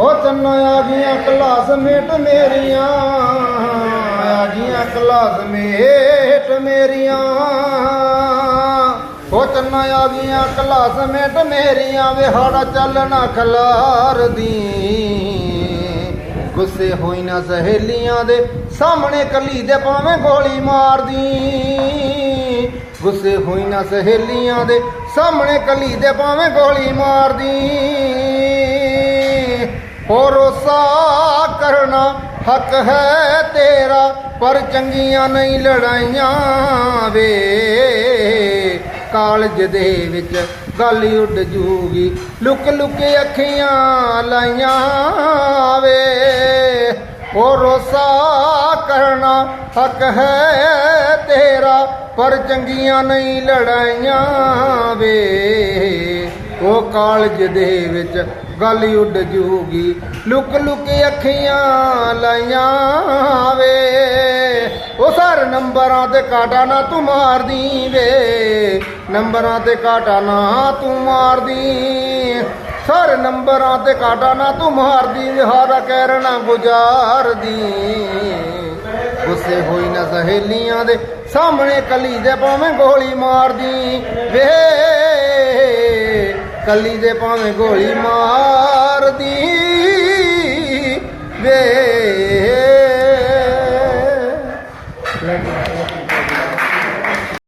ਉਹ ਤਨ ਆ ਗਈਆਂ ਕਲਾਸ ਮੇਟ ਮੇਰੀਆਂ, ਆ ਗਈਆਂ ਕਲਾਸ ਮੇਟ ਮੇਰੀਆਂ। ਉਹ ਤਨ ਆ ਗਈਆਂ ਕਲਾਸ ਮੇਟ ਮੇਰੀਆਂ, ਵੇ ਹਾੜਾ ਚੱਲਣਾ ਖਲਾਰ ਦੀ ਗੁੱਸੇ ਹੋਈ ਨਾ ਸਹੇਲੀਆਂ ਦੇ ਸਾਹਮਣੇ ਕੱਲੀ ਦੇ ਭਾਵੇਂ ਗੋਲੀ ਮਾਰਦੀ। ਗੁੱਸੇ ਹੋਈ ਨਾ ਸਹੇਲੀਆਂ ਦੇ ਸਾਹਮਣੇ ਕੱਲੀ ਦੇ ਭਾਵੇਂ ਗੋਲੀ ਮਾਰਦੀ। ਭਰੋਸਾ ਕਰਨਾ ਹੱਕ ਹੈ ਤੇਰਾ, ਪਰ ਚੰਗੀਆਂ ਨਹੀਂ ਲੜਾਈਆਂ ਵੇ। ਕਾਲਜ ਦੇ ਵਿੱਚ ਗੱਲ ਉੱਡ ਜੂਗੀ, ਲੁਕ ਲੁਕ ਅੱਖੀਆਂ ਲਾਈਆਂ ਵੇ। ਭਰੋਸਾ ਕਰਨਾ ਹੱਕ ਹੈ ਤੇਰਾ, ਪਰ ਚੰਗੀਆਂ ਨਹੀਂ ਲੜਾਈਆਂ ਵੇ। ਉਹ ਕਾਲਜ ਦੇ ਵਿੱਚ ਗੱਲ ਉੱਡ ਜੂਗੀ। ਲੁਕ ਲੁਕ ਅੱਖੀਆਂ ਲਾਈਆਂ ਵੇ। ਉਹ ਸਰ ਨੰਬਰਾਂ ਤੇ ਕਾਟਾ ਨਾ ਤੂੰ ਮਾਰਦੀ ਵੇ। ਨੰਬਰਾਂ ਤੇ ਕਾਟਾ ਨਾ ਤੂੰ ਮਾਰਦੀ। ਸਰ ਨੰਬਰਾਂ ਤੇ ਕਾਟਾ ਨਾ ਤੂੰ ਮਾਰਦੀ ਵਿਹਾਰਾ ਕਹਿਣਾ ਗੁਜ਼ਾਰਦੀ। ਗੁੱਸੇ ਹੋਈ ਨਾ ਸਹੇਲੀਆਂ ਦੇ ਸਾਹਮਣੇ ਕਲੀ ਦੇ ਭਾਵੇਂ ਗੋਲੀ ਮਾਰਦੀ ਵੇ। ਕੱਲੀ ਦੇ ਭਾਵੇਂ ਗੋਲੀ ਮਾਰਦੀ ਵੇ।